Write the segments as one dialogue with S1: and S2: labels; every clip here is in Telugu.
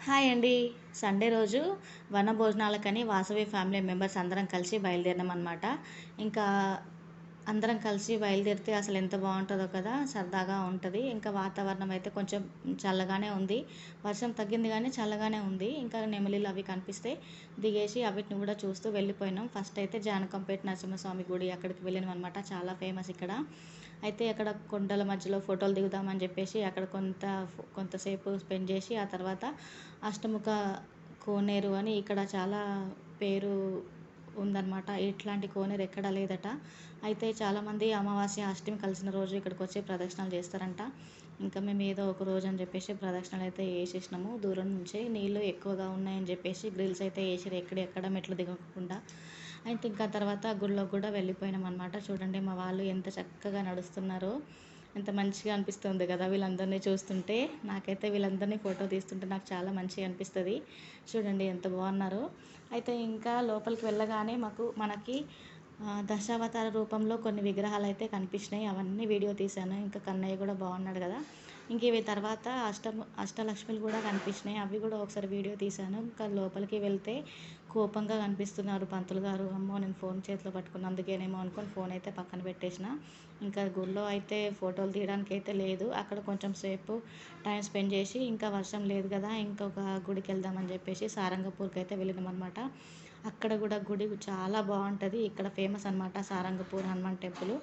S1: హాయ్ అండి. సండే రోజు వన భోజనాలకని వాసవి ఫ్యామిలీ మెంబర్స్ అందరం కలిసి బయలుదేరినాం అనమాట ఇంకా అందరం కలిసి బయలుదేరితే అసలు ఎంత బాగుంటుందో కదా సరదాగా ఉంటుంది. ఇంకా వాతావరణం అయితే కొంచెం చల్లగానే ఉంది. వర్షం తగ్గింది కానీ చల్లగానే ఉంది. ఇంకా నెమలిలు అవి కనిపిస్తే దిగేసి అవిటిని కూడా చూస్తూ వెళ్ళిపోయినాం. ఫస్ట్ అయితే జానకంపేట నరసింహస్వామి గుడి అక్కడికి వెళ్ళినాం అనమాట చాలా ఫేమస్ ఇక్కడ. అయితే అక్కడ కొండల మధ్యలో ఫోటోలు దిగుదామని చెప్పేసి అక్కడ కొంత కొంతసేపు స్పెండ్ చేసి ఆ తర్వాత అష్టముఖ కోనేరు అని ఇక్కడ చాలా పేరు ఉందన్నమాట. ఇట్లాంటి కోనేరు ఎక్కడా లేదట. అయితే చాలామంది అమావాస్య అష్టమి కలిసిన రోజు ఇక్కడికి వచ్చి ప్రదక్షిణాలు చేస్తారంట. ఇంకా మేము ఏదో ఒక రోజు అని చెప్పేసి ప్రదక్షిణలు అయితే వేసేసినాము. దూరం నుంచే నీళ్ళు ఎక్కువగా ఉన్నాయని చెప్పేసి గ్రిల్స్ అయితే వేసారు ఎక్కడెక్కడ మెట్లు దిగకుండా. అయితే ఇంకా తర్వాత గుళ్ళో కూడా వెళ్ళిపోయినాం అనమాట చూడండి మా వాళ్ళు ఎంత చక్కగా నడుస్తున్నారో. ఎంత మంచిగా అనిపిస్తుంది కదా వీళ్ళందరినీ చూస్తుంటే. నాకైతే వీళ్ళందరినీ ఫోటో తీస్తుంటే నాకు చాలా మంచిగా అనిపిస్తుంది. చూడండి ఎంత బాగున్నారో. అయితే ఇంకా లోపలికి వెళ్ళగానే మాకు మనకి దశావతార రూపంలో కొన్ని విగ్రహాలు అయితే కనిపించినాయి. అవన్నీ వీడియో తీశాను. ఇంకా కన్నయ్య కూడా బాగున్నాడు కదా. ఇంక ఇవి తర్వాత అష్ట అష్టలక్ష్మిలు కూడా కనిపించినాయి. అవి కూడా ఒకసారి వీడియో తీశాను. ఇంకా లోపలికి వెళ్తే కోపంగా కనిపిస్తున్నారు పంతులు గారు. అమ్మో నేను ఫోన్ చేతిలో పట్టుకున్నందుకేనేమో అనుకొని ఫోన్ అయితే పక్కన పెట్టేసిన. ఇంకా గుళ్ళో అయితే ఫోటోలు తీయడానికి అయితే లేదు. అక్కడ కొంచెం సేపు టైం స్పెండ్ చేసి ఇంకా వర్షం లేదు కదా ఇంకొక గుడికి వెళ్దామని చెప్పేసి సారంగపూర్కి అయితే వెళ్ళినాం అనమాట అక్కడ కూడా గుడి చాలా బాగుంటుంది. ఇక్కడ ఫేమస్ అనమాట సారంగపూర్ హనుమాన్ టెంపుల్.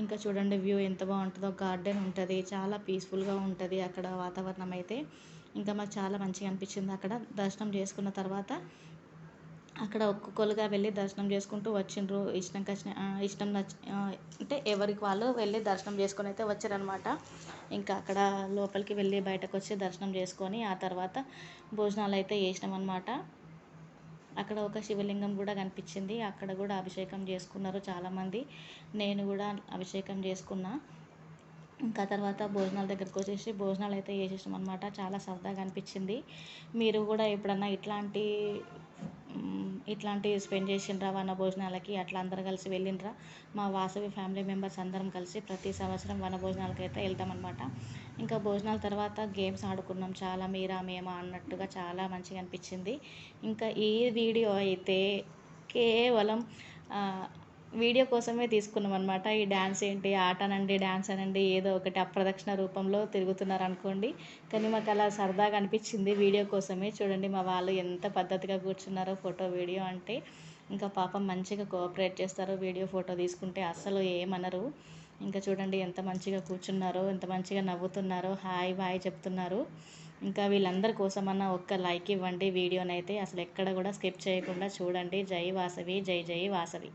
S1: ఇంకా చూడండి వ్యూ ఎంత బాగుంటుందో గార్డెన్ ఉంటుంది చాలా పీస్ఫుల్గా ఉంటుంది అక్కడ వాతావరణం అయితే. ఇంకా మాకు చాలా మంచిగా అనిపించింది అక్కడ. దర్శనం చేసుకున్న తర్వాత అక్కడ ఒక్కొక్కరుగా వెళ్ళి దర్శనం చేసుకుంటూ వచ్చిండ్రు. ఇష్టం వచ్చిన ఇష్టం నచ్చి అంటే ఎవరికి వాళ్ళు వెళ్ళి దర్శనం చేసుకొని అయితే వచ్చారనమాట ఇంకా అక్కడ లోపలికి వెళ్ళి బయటకు వచ్చి దర్శనం చేసుకొని ఆ తర్వాత భోజనాలు అయితే చేసినాం అనమాట అక్కడ ఒక శివలింగం కూడా కనిపించింది. అక్కడ కూడా అభిషేకం చేసుకున్నారు చాలామంది. నేను కూడా అభిషేకం చేసుకున్నా. ఇంకా తర్వాత భోజనాల దగ్గరకు వచ్చేసి భోజనాలు అయితే చేసేసాం అనమాట చాలా సరదాగా అనిపించింది. మీరు కూడా ఎప్పుడన్నా ఇట్లాంటి ఇట్లాంటివి స్పెండ్ చేసిండ్రా వన భోజనాలకి అట్లా అందరు కలిసి వెళ్ళిండ్రా. మా వాసవి ఫ్యామిలీ మెంబర్స్ అందరం కలిసి ప్రతి సంవత్సరం వన భోజనాలకి అయితే వెళ్తామన్నమాట. ఇంకా భోజనాల తర్వాత గేమ్స్ ఆడుకున్నాం. చాలా మీరా మేమా అన్నట్టుగా చాలా మంచిగా అనిపించింది. ఇంకా ఈ వీడియో అయితే కేవలం వీడియో కోసమే తీసుకున్నాం అనమాట ఈ డ్యాన్స్ ఏంటి? ఆట అనండి డ్యాన్స్ అనండి ఏదో ఒకటి అప్రదక్షిణ రూపంలో తిరుగుతున్నారు అనుకోండి కానీ మాకు అలా సరదాగా అనిపించింది వీడియో కోసమే. చూడండి మా వాళ్ళు ఎంత పద్ధతిగా కూర్చున్నారో ఫోటో వీడియో అంటే. ఇంకా పాపం మంచిగా కోఆపరేట్ చేస్తారు వీడియో ఫోటో తీసుకుంటే అస్సలు ఏమనరు. ఇంకా చూడండి ఎంత మంచిగా కూర్చున్నారో ఎంత మంచిగా నవ్వుతున్నారో హాయ్ బాయ్ చెప్తున్నారు. ఇంకా వీళ్ళందరి కోసమన్నా ఒక్క లైక్ ఇవ్వండి వీడియోనైతే. అసలు ఎక్కడ కూడా స్కిప్ చేయకుండా చూడండి. జై వాసవి జై జై వాసవి.